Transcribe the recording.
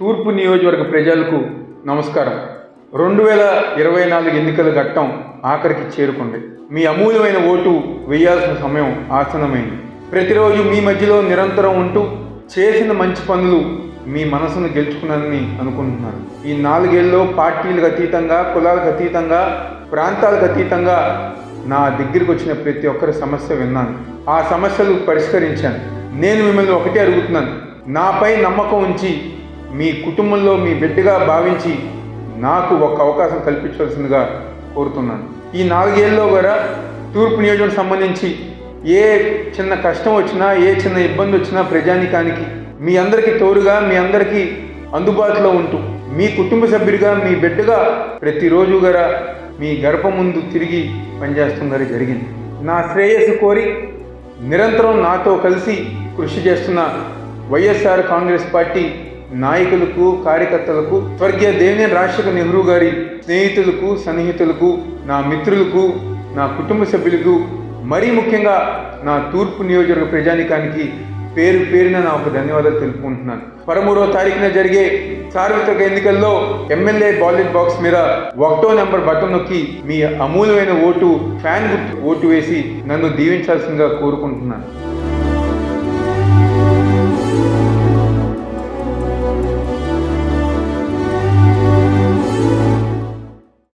తూర్పు నియోజకవర్గ ప్రజలకు నమస్కారం. రెండు వేల ఇరవై నాలుగు ఎన్నికల ఘట్టం ఆఖరికి చేరుకుంది. మీ అమూల్యమైన ఓటు వేయాల్సిన సమయం ఆసనమైంది ప్రతిరోజు మీ మధ్యలో నిరంతరం ఉంటూ చేసిన మంచి పనులు మీ మనసును గెలుచుకున్నానని అనుకుంటున్నాను ఈ నాలుగేళ్ళలో పార్టీలకు అతీతంగా కులాలకు అతీతంగా ప్రాంతాలకు అతీతంగా నా దగ్గరికి వచ్చిన ప్రతి ఒక్కరి సమస్య విన్నాను. ఆ సమస్యలు పరిష్కరించాను. నేను మిమ్మల్ని ఒకటే అడుగుతున్నాను. నాపై నమ్మకం ఉంచి మీ కుటుంబంలో మీ బిడ్డగా భావించి నాకు ఒక అవకాశం కల్పించవలసిందిగా కోరుతున్నాను. ఈ నాలుగేళ్ళలో కూడా తూర్పు నియోజకవర్గం సంబంధించి ఏ చిన్న కష్టం వచ్చినా ఏ చిన్న ఇబ్బంది వచ్చినా ప్రజానికానికి మీ అందరికీ తోడుగా మీ అందరికీ అందుబాటులో ఉంటూ మీ కుటుంబ సభ్యుడిగా మీ బిడ్డగా ప్రతిరోజు కూడా మీ గర్భం ముందు తిరిగి పనిచేస్తుందని జరిగింది. నా శ్రేయస్సు కోరి నిరంతరం నాతో కలిసి కృషి చేస్తున్న వైఎస్ఆర్ కాంగ్రెస్ పార్టీ నాయకులకు కార్యకర్తలకు స్వర్గీయ దేవినేని రాజశేఖర్ నెహ్రూ గారి స్నేహితులకు సన్నిహితులకు నా మిత్రులకు నా కుటుంబ సభ్యులకు మరీ ముఖ్యంగా నా తూర్పు నియోజకవర్గ ప్రజానికానికి పేరు పేరున నా ఒక ధన్యవాదాలు తెలుపుకుంటున్నాను. పదమూడవ తారీఖున జరిగే సార్వత్రిక ఎన్నికల్లో ఎమ్మెల్యే బాలెట్ బాక్స్ మీద ఒకటో నెంబర్ బటన్ నొక్కి మీ అమూల్యమైన ఓటు ఫ్యాన్ గుర్తు ఓటు వేసి నన్ను దీవించాల్సిందిగా కోరుకుంటున్నాను.